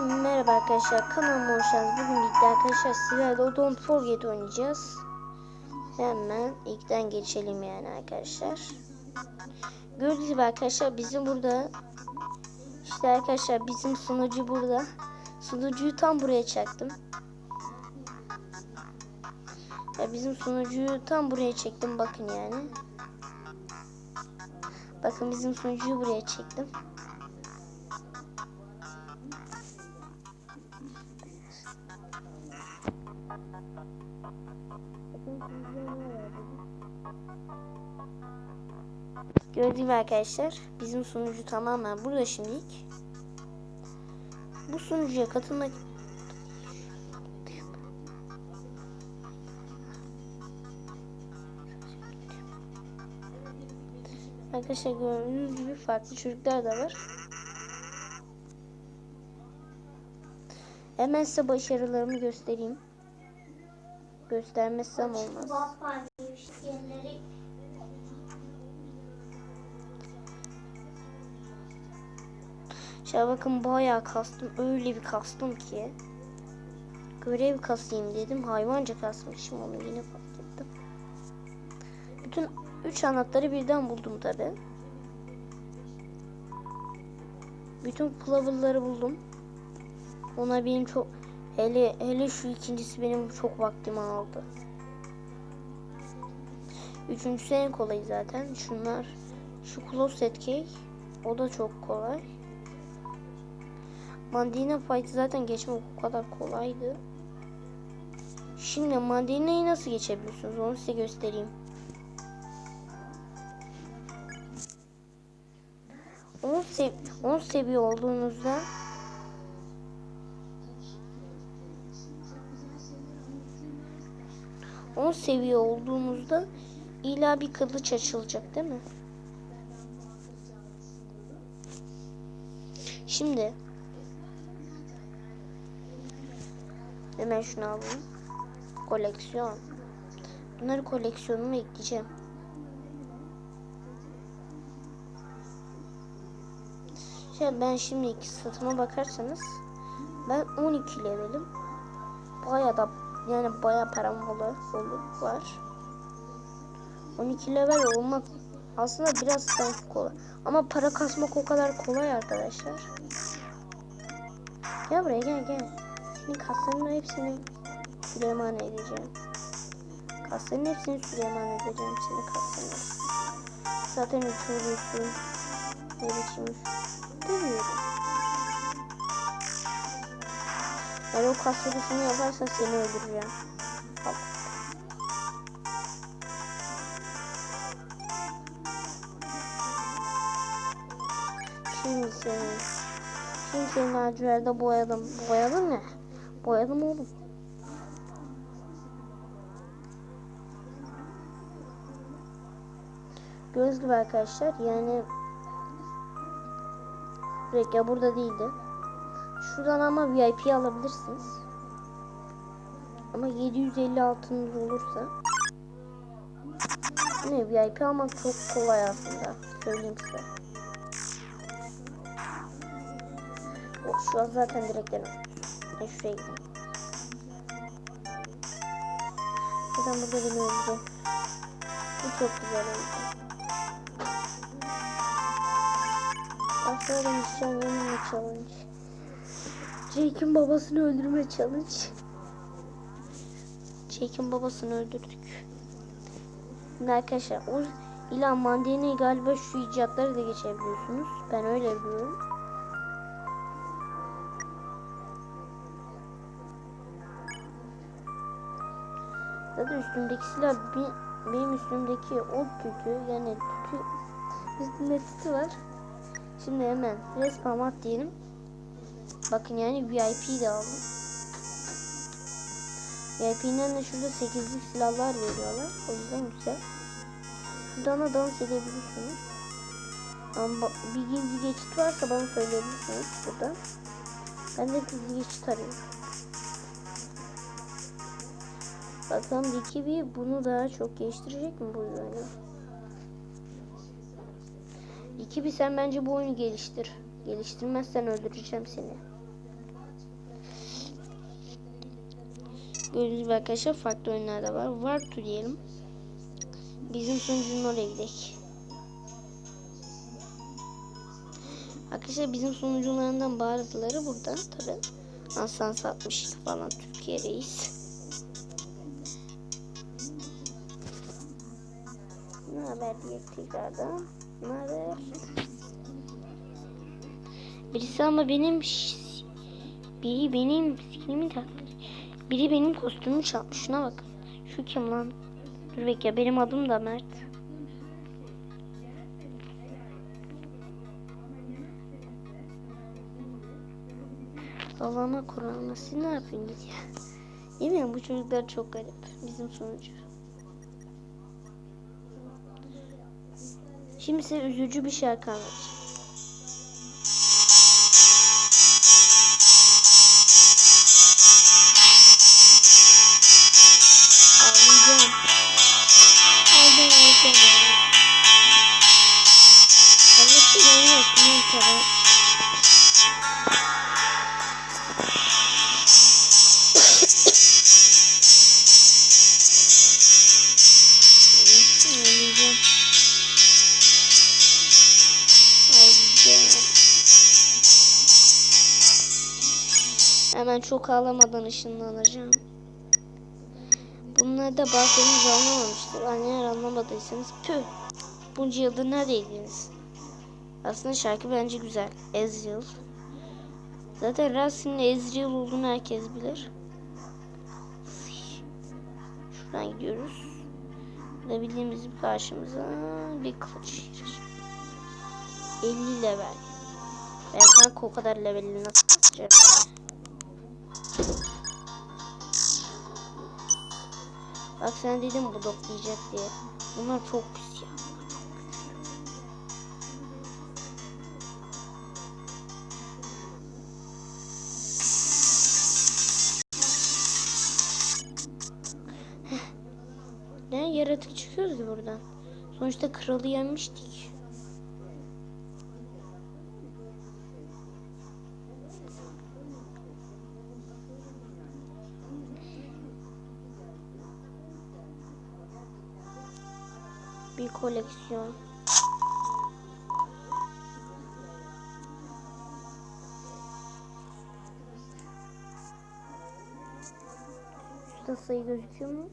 Merhaba arkadaşlar kanalıma hoş geldiniz. Bugün birlikte arkadaşlar sizlerle o Don't Forget oynayacağız. Hemen ilkten geçelim yani arkadaşlar. Gördüğünüz gibi arkadaşlar bizim burada işte arkadaşlar bizim sunucu burada. Sunucuyu tam buraya çaktım. Ya bizim sunucuyu tam buraya çektim bakın yani. Bakın bizim sunucuyu buraya çektim. Gibi arkadaşlar bizim sunucu tamamen burada şimdilik. Bu sunucuya katılmak Arkadaşlar gördüğünüz gibi farklı çocuklar da var. Hemen size başarılarımı göstereyim. Göstermezsem olmaz. Şöyle bakın bayağı kastım. Öyle bir kastım ki. Görev kasayım dedim. Hayvanca kasmışım onu yine fark ettim. Bütün üç anahtarı birden buldum tabi. Bütün kılavuzları buldum. Ona benim çok hele hele şu ikincisi benim çok vaktimi aldı. Üçüncüsü en kolay zaten. Şunlar şu closet cake o da çok kolay. Mandalina Fight'ı zaten geçmek o kadar kolaydı. Şimdi Mandalina'yı nasıl geçebiliyorsunuz onu size göstereyim. 10 sev 10 seviye olduğunuzda On seviye olduğunuzda illa bir kılıç açılacak değil mi? Şimdi hemen şunu alayım. Koleksiyon. Bunları koleksiyonuma ekleyeceğim. Şey ben şimdi iki satıma bakarsanız ben 12 levelim. Baya da yani baya param olur, olur var. 12 level olmak aslında biraz sanki kolay. Ama para kasmak o kadar kolay arkadaşlar. Gel buraya gel gel. Senin kaslarının hepsini Süleyman edeceğim. Kasların hepsini Süleyman edeceğim senin kaslarını. Zaten uçuruyorsun. Ne biçim Bilmiyorum. Eğer o kas vuruşunu yaparsan seni öldüreceğim. Al. Şimdi seni. Şimdi seni laciverde boyadım. Boyadım ne? Boyadım oğlum. Gördüğünüz gibi arkadaşlar yani Rekya burada değildi. Şuradan ama VIP alabilirsiniz. Ama 750 altınız olursa ne VIP almak çok kolay aslında. Söyleyeyim size. Şu an zaten direkt denem. Ben şuraya gideyim. Zaten burada beni öldü. Bu çok güzel oldu. Başlayalım isyan yenilme challenge. Jake'in babasını öldürme challenge. Jake'in babasını öldürdük. Arkadaşlar o ilan mandalina'yı galiba şu icatları da geçebiliyorsunuz. Ben öyle biliyorum. Zaten üstümdeki silah bi- benim üstümdeki o tütü yani tütü üstümde tütü var. Şimdi hemen respawn at diyelim. Bakın yani VIP de aldım. VIP'den de şurada 8'lik silahlar veriyorlar. O yüzden güzel. Şuradan da dans edebilirsiniz. Ama bir gizli geçit varsa bana söyleyebilirsiniz burada. Ben de gizli geçit arıyorum. Bakalım Dikibi bunu daha çok geliştirecek mi bu oyunu? Dikibi sen bence bu oyunu geliştir. Geliştirmezsen öldüreceğim seni. Gördüğünüz gibi arkadaşlar farklı oyunlar da var. Var tu diyelim. Bizim sunucunun oraya gidelim. Arkadaşlar bizim sunucularından bazıları buradan tabi. Aslan satmıştı falan Türkiye reis. Haber diye tekrardan. Ne haber? Birisi ama benim biri benim skinimi takmış. Biri benim kostümümü çalmış. Şuna bakın. Şu kim lan? Dur bekle benim adım da Mert. Allah'ıma Kur'an'la siz ne yapıyorsunuz ya? Yemin bu çocuklar çok garip. Bizim sonucu. Size üzücü bir şarkı anlatacağım. Ağlayacağım. Ağlayacağım ağlayacağım. Ağlayacağım. Hemen çok ağlamadan ışınlanacağım. Bunları da bazılarınız anlamamıştır. Anneler anlamadıysanız püh. Bunca yıldır neredeydiniz? Aslında şarkı bence güzel. Ezreal. Zaten Rasim'le Ezreal olduğunu herkes bilir. Şuradan gidiyoruz. Burada bildiğimiz bir karşımıza bir kılıç. 50 level. Ben kanka o kadar leveli nasıl kasacağım? Bak sen dedim bu diyecek diye. Bunlar çok pis ya. Ne yaratık çıkıyoruz buradan. Sonuçta kralı yenmiştik. Bir koleksiyon. Şurada sayı gözüküyor mu?